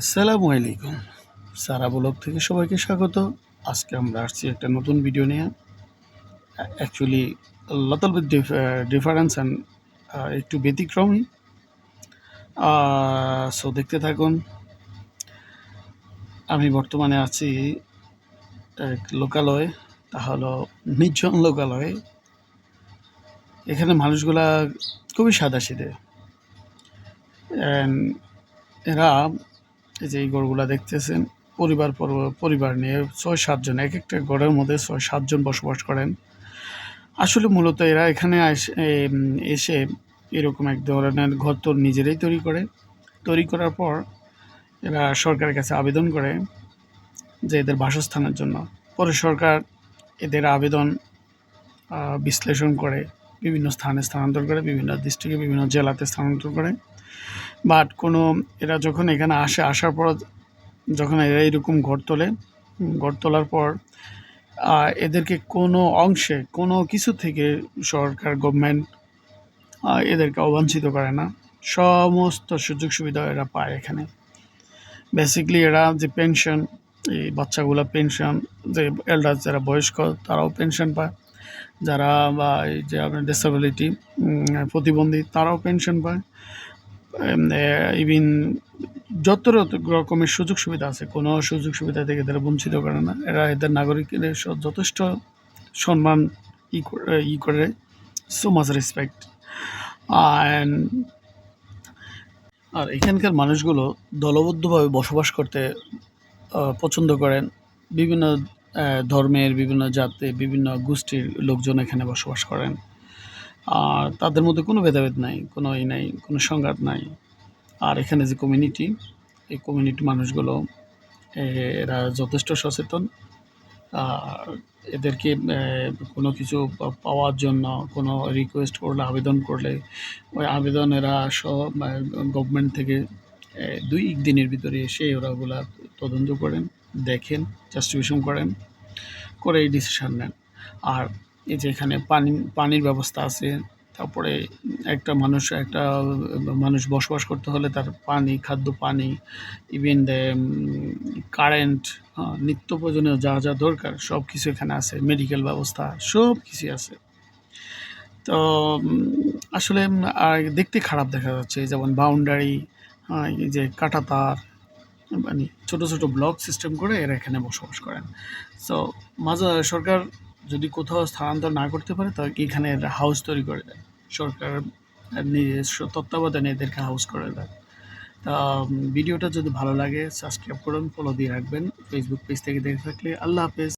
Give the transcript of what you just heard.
আসসালামু আলাইকুম। সারা ব্লগ থেকে সবাইকে স্বাগত। আজকে আমরা আসছি একটা নতুন ভিডিও নিয়ে। Actually little bit difference and একটু ব্যতিক্রমী। সো দেখতে থাকুন। আমি বর্তমানে আছি এক লোকালয়, তা হলো নির্জন লোকালয়। এখানে মানুষগুলা খুবই সাদা সিধে এরা এই যে এই গরুগুলা দেখতেছেন, পরিবার পর- পরিবার নিয়ে ছয় সাতজন এক একটা ঘরের মধ্যে ছয় সাতজন বসবাস করেন। আসলে মূলত এরা এখানে এসে এরকম এক ধরনের ঘর তো নিজেরাই তৈরি করে। তৈরি করার পর এরা সরকারের কাছে আবেদন করে যে এদের বাসস্থানের জন্য। পরে সরকার এদের আবেদন বিশ্লেষণ করে, বিভিন্ন স্থানে স্থানান্তর করে, বিভিন্ন ডিস্ট্রিক্টে বিভিন্ন জেলাতে স্থানান্তর করে। বাট কোনো, এরা যখন এখানে আসে, আসার পর যখন এরা এরকম ঘর তোলে ঘর তোলার পর এদেরকে কোনো অংশে, কোনো কিছু থেকে সরকার গভর্নমেন্ট এদেরকে অবাঞ্ছিত করে না। সমস্ত সুযোগ সুবিধা এরা পায় এখানে। বেসিকলি এরা যে পেনশন এই বাচ্চাগুলো পেনশন যে এল্ডার যারা বয়স্ক, তারাও পেনশন পায়। যারা বা এই যে আপনার ডিসেবিলিটি প্রতিবন্ধী, তারাও পেনশন পায়। ইভিন যত রকমের সুযোগ সুবিধা আছে, কোনো সুযোগ সুবিধা থেকে এদের বঞ্চিত করে না। এরা এদের নাগরিকদের যথেষ্ট সম্মান ই করে ই করে সো মাচ রেসপেক্ট আর এখানকার মানুষগুলো দলবদ্ধভাবে বসবাস করতে পছন্দ করেন। বিভিন্ন ধর্মের বিভিন্ন জাতি বিভিন্ন গোষ্ঠীর লোকজন এখানে বসবাস করেন। আর তাদের মধ্যে কোনো ভেদাভেদ নাই, কোনো ই নাই, কোনো সংঘাত নাই। আর এখানে যে কমিউনিটি এই কমিউনিটি মানুষগুলো এরা যথেষ্ট সচেতন। এদেরকে কোনো কিছু পাওয়ার জন্য কোনো রিকোয়েস্ট করলে, আবেদন করলে, ওই আবেদন এরা সব গভর্নমেন্ট থেকে দুই এক দিনের ভিতরে এসে ওরা ওগুলা তদন্ত করেন, দেখেন জাস্টিফিকেশন করেন, করে এই ডিসিশন নেন। আর এই যে এখানে পানি, পানির ব্যবস্থা আছে। তারপরে একটা মানুষ একটা মানুষ বসবাস করতে হলে তার পানি, খাদ্য পানি ইভেন কারেন্ট নিত্য প্রয়োজনীয় যা যা দরকার সব কিছু এখানে আছে। মেডিকেল ব্যবস্থা সব কিছুই আছে। তো আসলে আর দেখতে খারাপ দেখা যাচ্ছে। যেমন বাউন্ডারি এই যে কাটা তার মানে ছোট ছোট ব্লক সিস্টেম করে এরা এখানে বসবাস করেন। সো মাঝে সরকার যদি কোথাও স্থানান্তর না করতে পারে তাহলে এখানে হাউস তৈরি করে দেয়। সরকার নিজস্ব তত্ত্বাবধানে এদেরকে হাউস করে দেয়। তা ভিডিওটা যদি ভালো লাগে সাবস্ক্রাইব করুন ফলো দিয়ে রাখবেন। ফেসবুক পেজ থেকে দেখে থাকলে আল্লাহ হাফেজ।